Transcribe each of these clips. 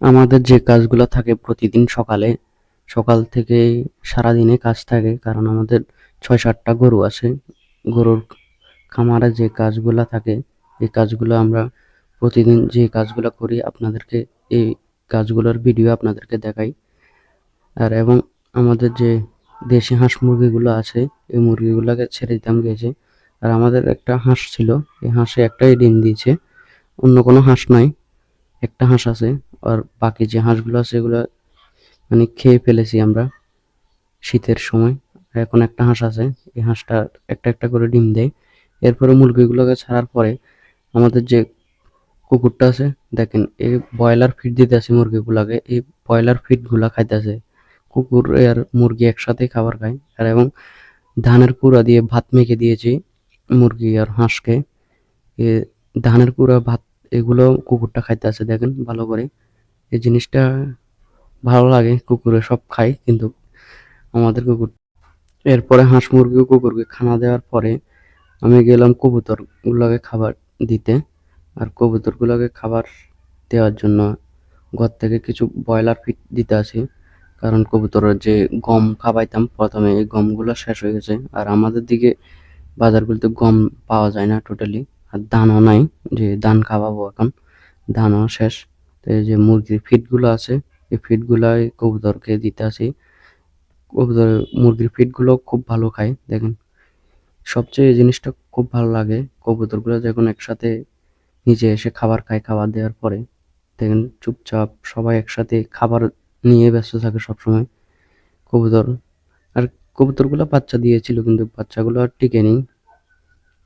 আমাদের যে কাজগুলো থাকে প্রতিদিন সকালে, সকাল থেকে সারাদিনে কাজ থাকে, কারণ আমাদের ছয় সাতটা গরু আছে। গরুর খামারে যে কাজগুলো থাকে, এই কাজগুলো আমরা প্রতিদিন যে কাজগুলো করি, আপনাদেরকে এই কাজগুলোর ভিডিও আপনাদেরকে দেখাই। আর এবং আমাদের যে দেশি হাঁস মুরগিগুলো আছে, এই মুরগিগুলোকে ছেড়ে দিতাম গেছে। আর আমাদের একটা হাঁস ছিল, এই হাঁসে একটাই ডিম দিয়েছে। অন্য কোনো হাঁস নাই, একটা হাঁস আছে। আর বাকি যে হাঁসগুলো আছে এগুলো মানে খেয়ে ফেলেছি আমরা শীতের সময়। এখন একটা হাঁস আছে, এই হাঁসটা একটা একটা করে ডিম দেয়। এরপরে মুরগিগুলোকে ছাড়ার পরে আমাদের যে কুকুরটা আছে, দেখেন এই ব্রয়লার ফিড দিতে আছে মুরগিগুলাকে, এই ব্রয়লার ফিডগুলা খাইতেছে। কুকুর আর মুরগি একসাথে খাবার খায়। আর এবং ধানের কুড়া দিয়ে ভাত মেখে দিয়েছি মুরগি আর হাঁসকে। ধানের কুড়া, ভাত, এগুলো কুকুরটা খাইতে আছে দেখেন, ভালো করে। এই জিনিসটা ভালো লাগে, কুকুরে সব খায়, কিন্তু আমাদের কুকুর, এরপরে হাঁস মুরগি কুকুরকে খানা দেওয়ার পরে আমি গেলাম কবুতর গুলোকে খাবার দিতে। আর কবুতর গুলোকে খাবার দেওয়ার জন্য ঘর থেকে কিছু ব্রয়লার ফিট দিতে আসি। কারণ কবুতরের যে গম খাওয়াইতাম প্রথমে, এই গমগুলো শেষ হয়ে গেছে। আর আমাদের দিকে বাজারগুলোতে গম পাওয়া যায় না টোটালি আর ধানও নাই, যে ধান খাওয়াবো এখন ধানও শেষ। এই যে মুরগির ফিডগুলো আছে, এই ফিডগুলাই কবুতরকে দিতে আসি। কবুতর, মুরগির ফিডগুলো খুব ভালো খায়, দেখেন। সবচেয়ে এই জিনিসটা খুব ভালো লাগে কবুতরগুলো যখন একসাথে নিজে এসে খাবার খায়, খাবার দেওয়ার পরে। দেখেন, চুপচাপ সবাই একসাথে খাবার নিয়ে ব্যস্ত থাকে সবসময় কবুতর। আর কবুতরগুলো বাচ্চা দিয়েছিল কিন্তু বাচ্চাগুলো আর টিকে নেই।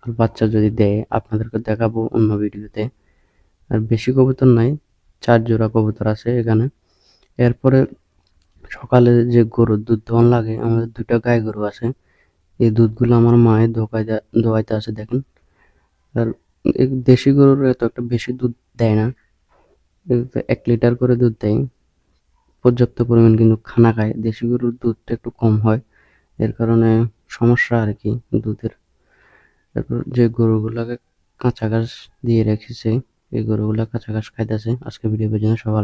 আর বাচ্চা যদি দেয়, আপনাদেরকে দেখাবো অন্য ভিডিওতে। আর বেশি কবুতর নাই চার জোড়া কবুতর আছে এখানে। এরপরে সকালে যে গরুর দুধ দোয়ান লাগে, আমাদের দুটো গাই গরু আছে। এই দুধগুলো আমার মায়ের ধোকায় দোয়াইতে আছে দেখেন। আর দেশি গরুর এত একটা বেশি দুধ দেয় না। এক লিটার করে দুধ দেয়। পর্যাপ্ত পরিমাণ কিন্তু খানা খায়। দেশি গরুর দুধটা একটু কম হয়। এর কারণে সমস্যা আর কি দুধের। তারপর যে গরুগুলোকে কাঁচা ঘাস দিয়ে রেখেছে এই গরুগুলা ঘাস খাইতাছে। আজকে ভিডিও পর্যন্ত সবার